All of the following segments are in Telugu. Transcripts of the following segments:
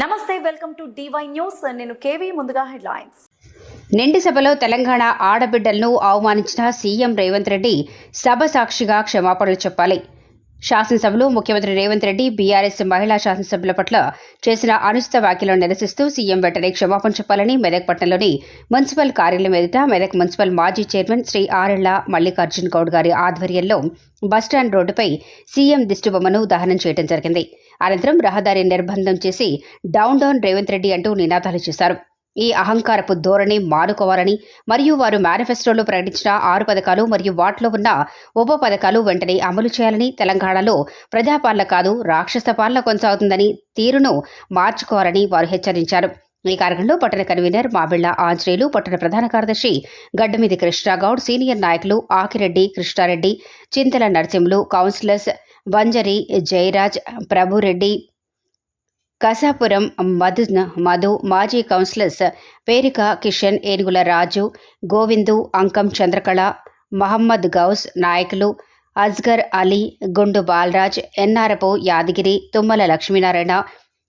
నమస్తే వెల్కమ్ టు డివై న్యూస్ నేను కేవీ ముందుగా హెడ్లైన్స్. నిండి సభలో తెలంగాణ ఆడబిడ్డలను అవమానించిన సీఎం రేవంత్ రెడ్డి సభ సాక్షిగా క్షమాపణలు చెప్పాలి. శాసనసభలో ముఖ్యమంత్రి రేవంత్ రెడ్డి బీఆర్ఎస్ మహిళా శాసనసభ్యుల పట్ల చేసిన అనుచిత వ్యాఖ్యలను నిరసిస్తూ సీఎం వెంటనే క్షమాపణ చెప్పాలని మెదక్ పట్టణంలోని మున్సిపల్ కార్యాలయం ఎదుట మెదక్ మున్సిపల్ మాజీ చైర్మన్ శ్రీ ఆరెళ్ళ మల్లికార్జున్ గౌడ్ గారి ఆధ్వర్యంలో బస్టాండ్ రోడ్డుపై సీఎం దిష్టిబొమ్మను దహనం చేయడం జరిగింది. అనంతరం రహదారి నిర్బంధం చేసి డౌన్ డౌన్ రేవంత్ రెడ్డి అంటూ నినాదాలు చేశారు. ఈ అహంకారపు ధోరణి మానుకోవాలని మరియు వారు మేనిఫెస్టోలో ప్రకటించిన ఆరు పథకాలు మరియు వాటిలో ఉన్న ఉప పథకాలు వెంటనే అమలు చేయాలని తెలంగాణలో ప్రజాపాలన కాదు రాక్షస పాలన కొనసాగుతుందని తీరును మార్చుకోవాలని వారు హెచ్చరించారు. ఈ కార్యక్రమంలో పట్టణ కన్వీనర్ మాబిళ్ళ ఆంజనేయులు పట్టణ ప్రధాన కార్యదర్శి గడ్డమిది కృష్ణాగౌడ్ సీనియర్ నాయకులు ఆకిరెడ్డి కృష్ణారెడ్డి చింతల నరసింహులు కౌన్సిలర్స్ బంజరి జయరాజ్ ప్రభురెడ్డి కసాపురం మధు మధు మాజీ కౌన్సిలర్స్ పేరిక కిషన్ ఏనుగుల రాజు గోవిందు అంకం చంద్రకళ మహమ్మద్ గౌస్ నాయకులు అజ్గర్ అలీ గుండు బాలరాజ్ ఎన్నారపు యాదగిరి తుమ్మల లక్ష్మీనారాయణ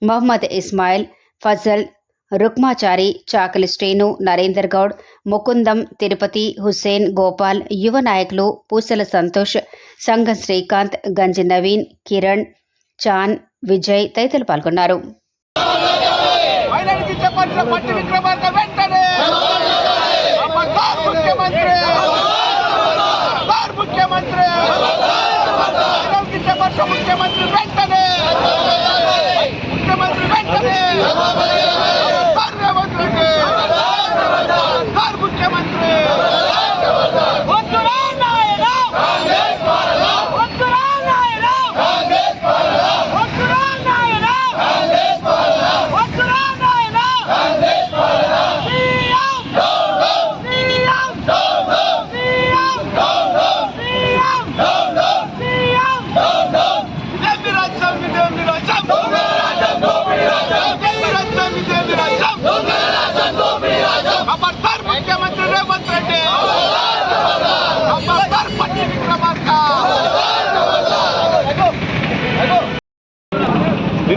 మహమ్మద్ ఇస్మాయిల్ ఫజల్ రుక్మాచారి చాకలి శ్రీను నరేందర్ గౌడ్ ముకుందం తిరుపతి హుస్సేన్ గోపాల్ యువ నాయకులు పూసల సంతోష్ సంఘం శ్రీకాంత్ గంజి నవీన్ కిరణ్ చాన్ విజయ్ తదితరులు పాల్గొన్నారు. ముఖ్యమంత్రి! ముఖ్యమంత్రి వెంటనే!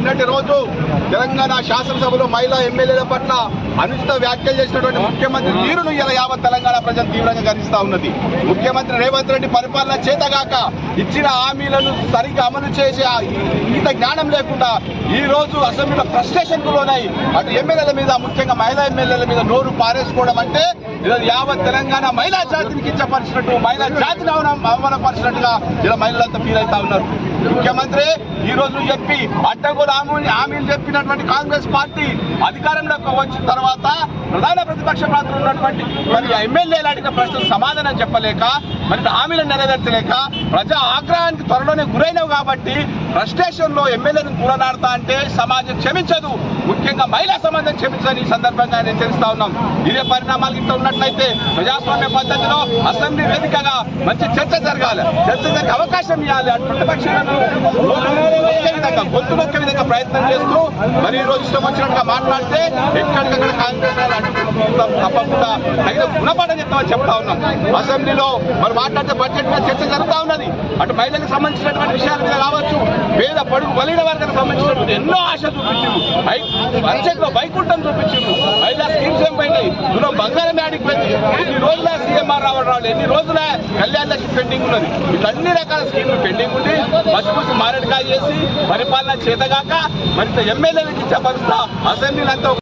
నిన్నటి రోజు తెలంగాణ శాసనసభలో మహిళా ఎమ్మెల్యేల పట్ల అనుచిత వ్యాఖ్యలు చేసినటువంటి ముఖ్యమంత్రి తీరును ఇలా యావత్ తెలంగాణ ప్రజలు తీవ్రంగా గర్విస్తా ఉన్నది. ముఖ్యమంత్రి రేవంత్ రెడ్డి పరిపాలన చేతగాక ఇచ్చిన హామీలను సరిగ్గా అమలు చేసే ఆ ఇంత జ్ఞానం లేకుండా ఈ రోజు అసెంబ్లీలో ఫ్రస్ట్రేషన్కు లోనై అటు ఎమ్మెల్యేల మీద ముఖ్యంగా మహిళా ఎమ్మెల్యేల మీద నోరు పారేసుకోవడం అంటే ఇలా యావత్ తెలంగాణ మహిళా జాతిని కించపరిచినట్టు మహిళా జాతిని అవమాన- అవమానపరిచినట్టుగా ఇలా మహిళలంతా ఫీల్ అవుతా ఉన్నారు. ముఖ్యమంత్రి ఈ రోజు చెప్పి అడ్డగోలు హామీలు చెప్పినటువంటి కాంగ్రెస్ పార్టీ అధికారంలోకి వచ్చిన తర్వాత ప్రధాన ప్రతిపక్ష పాత్ర ఉన్నటువంటి మరి ఎమ్మెల్యేలు అడిగిన ప్రశ్నకు సమాధానం చెప్పలేక మరి హామీలను నెరవేర్చలేక ప్రజా ఆగ్రహానికి త్వరలోనే గురైనవు కాబట్టి ఫ్రస్ట్రేషన్లో ఎమ్మెల్యేలను కూలనాడతా అంటే సమాజం క్షమించదు. ముఖ్యంగా మహిళా సమాజం క్షమించని ఈ సందర్భంగా నేను తెలుస్తా ఉన్నాం. ఇదే పరిణామాలు ఇంత ఉన్నట్లయితే ప్రజాస్వామ్య పద్ధతిలో అసెంబ్లీ వేదికగా మంచి చర్చ జరగాలి. చర్చ జరిగే అవకాశం ఇవ్వాలి అటు ప్రతిపక్షాలను విధంగా గొంతు నొక్కే విధంగా ప్రయత్నం చేస్తూ మరి ఈ రోజు ఇష్టం వచ్చినట్టుగా మాట్లాడితే ఎక్కడికక్కడ కాంగ్రెస్ తప్పకుండా తగిన గుణపాఠం చెప్తామని చెప్తా ఉన్నాం. అసెంబ్లీలో మరి మాట్లాడితే బడ్జెట్ మీద చర్చ జరుగుతూ ఉన్నది. అటు మహిళలకు సంబంధించినటువంటి విషయాల మీద కావచ్చు పేద పడుగు బలిన వర్గానికి సంబంధించినటువంటి ఎన్నో ఆశ చూపించింది బడ్జెట్లో వైకుంఠం చూపించింది మహిళా స్కీమ్స్ ఏం పోయినాయి? మనం బంగారం యాడికి పోయింది ఎన్ని రోజుల సీఎంఆర్ రావడం రావాలి ఎన్ని రోజుల కళ్యాణ లక్ష్మి పెండింగ్ ఉన్నది? ఇట్లా అన్ని రకాల స్కీమ్లు పెండింగ్ ఉండి మసిపూసి మారేడుకాయ చేసి పరిపాలన చేతగాక మరింత ఎమ్మెల్యేలకి ఇచ్చే అసెంబ్లీలో అంతా